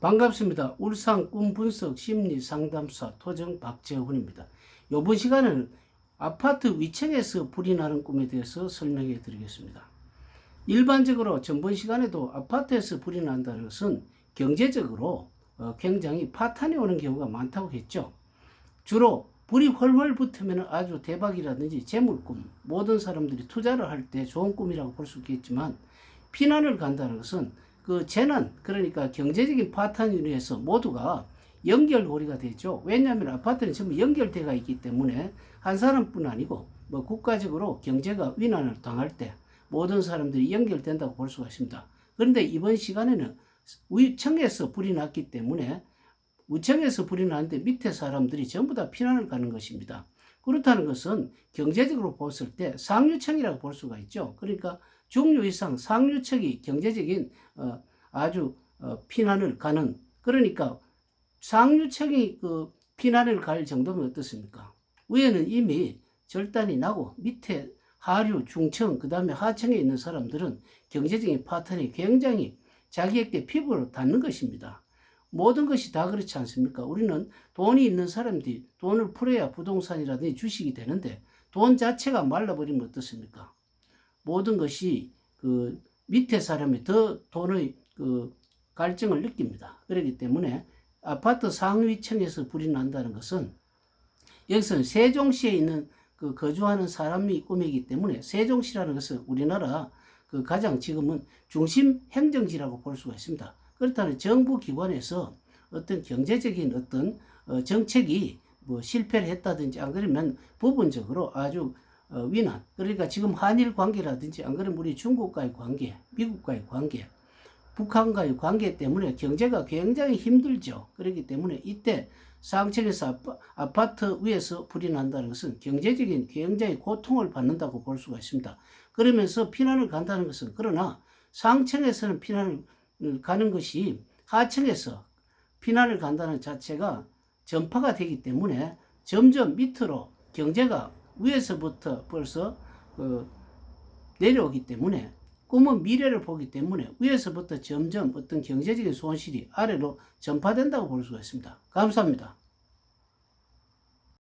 반갑습니다. 울산 꿈분석 심리 상담사 토정 박재훈입니다. 이번 시간에는 아파트 위층에서 불이 나는 꿈에 대해서 설명해 드리겠습니다. 일반적으로 전번 시간에도 아파트에서 불이 난다는 것은 경제적으로 어, 굉장히 파탄이 오는 경우가 많다고 했죠. 주로 불이 훨훨 붙으면 아주 대박이라든지 재물꿈, 모든 사람들이 투자를 할 때 좋은 꿈이라고 볼 수 있겠지만 피난을 간다는 것은 그 재난, 그러니까 경제적인 파탄으로 인해서 모두가 연결고리가 되죠. 왜냐하면 아파트는 전부 연결돼가 있기 때문에 한 사람뿐 아니고 뭐 국가적으로 경제가 위난을 당할 때 모든 사람들이 연결된다고 볼 수가 있습니다. 그런데 이번 시간에는 위층에서 불이 났기 때문에 우층에서 불이 나는데 밑에 사람들이 전부 다 피난을 가는 것입니다. 그렇다는 것은 경제적으로 봤을 때 상류층이라고 볼 수가 있죠. 그러니까 중류 이상 상류층이 경제적인 어, 아주 어, 피난을 가는 그러니까 상류층이 그 피난을 갈 정도면 어떻습니까? 위에는 이미 절단이 나고 밑에 하류, 중층, 그 다음에 하층에 있는 사람들은 경제적인 파탄이 굉장히 자기에게 피부로 닿는 것입니다. 모든 것이 다 그렇지 않습니까? 우리는 돈이 있는 사람들이 돈을 풀어야 부동산이라든지 주식이 되는데 돈 자체가 말라버리면 어떻습니까? 모든 것이 그 밑에 사람이 더 돈의 그 갈증을 느낍니다. 그렇기 때문에 아파트 상위층에서 불이 난다는 것은 여기서는 세종시에 있는 그 거주하는 사람이 꿈이기 때문에 세종시라는 것은 우리나라 그 가장 지금은 중심 행정지라고 볼 수가 있습니다. 그렇다면 정부 기관에서 어떤 경제적인 어떤 어, 정책이 뭐 실패를 했다든지 안 그러면 부분적으로 아주 어, 위난 그러니까 지금 한일 관계라든지 안 그러면 우리 중국과의 관계, 미국과의 관계, 북한과의 관계 때문에 경제가 굉장히 힘들죠. 그렇기 때문에 이때 상층에서 아파, 트 위에서 불이 난다는 것은 경제적인 굉장히 고통을 받는다고 볼 수가 있습니다. 그러면서 피난을 간다는 것은 그러나 상층에서는 피난을 가는 것이 하층에서 피난을 간다는 자체가 전파가 되기 때문에 점점 밑으로 경제가 위에서부터 벌써 그 내려오기 때문에 꿈은 미래를 보기 때문에 위에서부터 점점 어떤 경제적인 손실이 아래로 전파된다고 볼 수가 있습니다. 감사합니다.